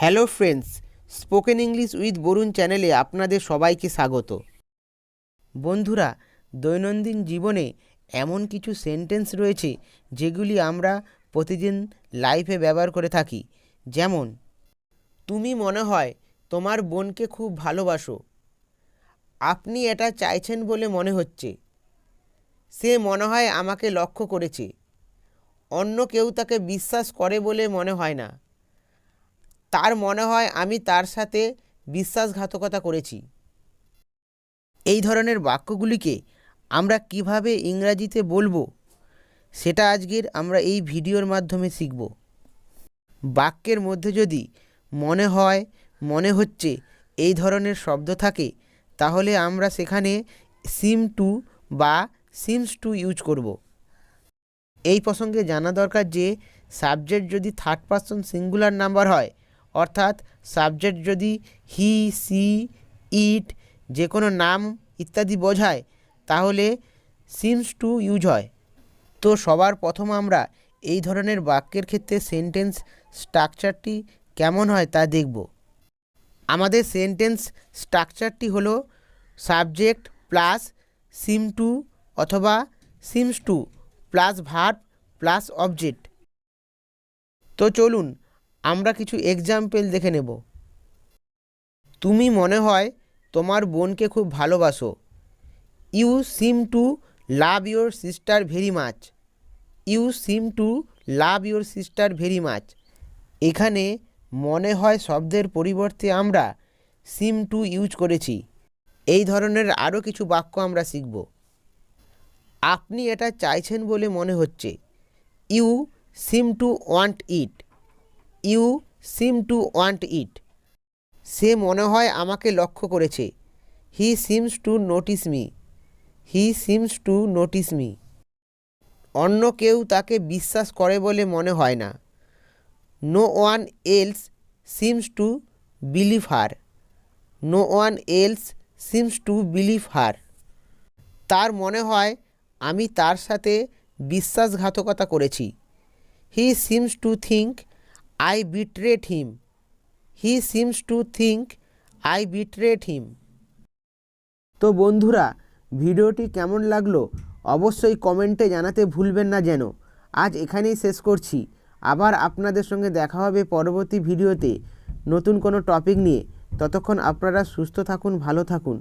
Hello friends, spoken English with Varun চ্যানেলে আপনাদের সবাইকে স্বাগত। বন্ধুরা, দৈনন্দিন জীবনে এমন কিছু সেন্টেন্স রয়েছে যেগুলি আমরা প্রতিদিন লাইফে ব্যবহার করে থাকি। যেমন, তুমি মনে হয় তোমার বোনকে খুব ভালোবাসো। আপনি এটা চাইছেন বলে মনে হচ্ছে। সে মনে হয় আমাকে লক্ষ্য করেছে। অন্য কেউ তাকে বিশ্বাস করে বলে মনে হয় না। তার মনে হয় আমি তার সাথে বিশ্বাসঘাতকতা করেছি। এই ধরনের বাক্যগুলিকে আমরা কীভাবে ইংরাজিতে বলব, সেটা আজকের আমরা এই ভিডিওর মাধ্যমে শিখব। বাক্যের মধ্যে যদি মনে হয়, মনে হচ্ছে এই ধরনের শব্দ থাকে, তাহলে আমরা সেখানে সিম টু বা সিমস টু ইউজ করব। এই প্রসঙ্গে জানা দরকার যে সাবজেক্ট যদি থার্ড পারসন সিঙ্গুলার নাম্বার হয় অর্থাৎ সাবজেক্ট যদি হি সি ইট যে কোনো নাম ইত্যাদি বোঝায়, তাহলে সিমস টু ইউজ হয়। তো সবার প্রথম আমরা এই ধরনের বাক্যের ক্ষেত্রে সেন্টেন্স স্ট্রাকচারটি কেমন হয় তা দেখব। আমাদের সেন্টেন্স স্ট্রাকচারটি হলো সাবজেক্ট প্লাস সিম টু অথবা seems to plus verb plus object তো চলুন আমরা কিছু এক্সাম্পল দেখে নেব। তুমি মনে হয় তোমার বোনকে খুব ভালোবাসো। You seem to love your sister very much you seem to love your sister very much এখানে মনে হয় শব্দের পরিবর্তে আমরা সিম টু ইউজ করেছি। এই ধরনের আরও কিছু বাক্য আমরা শিখব। আপনি এটা চাইছেন বলে মনে হচ্ছে। You seem to want it you seem to want it. সে মনে হয় আমাকে লক্ষ্য করেছে। He seems to notice me. He seems to notice me. অন্য কেউ তাকে বিশ্বাস করে বলে মনে হয় না। No one else seems to believe her. No one else seems to believe her. তার মনে হয় আমি তার সাথে বিশ্বাসঘাতকতা করেছি। He seems to think I betrayed him he seems to think I betrayed him তো বন্ধুরা, ভিডিওটি কেমন লাগল অবশ্যই কমেন্টে জানাতে ভুলবেন না যেন। আজ এখানেই শেষ করছি। আবার আপনাদের সঙ্গে দেখা হবে পরবর্তী ভিডিওতে। নতুন কোনো টপিক নিয়ে। ততক্ষণ আপনারা সুস্থ থাকুন, ভালো থাকুন।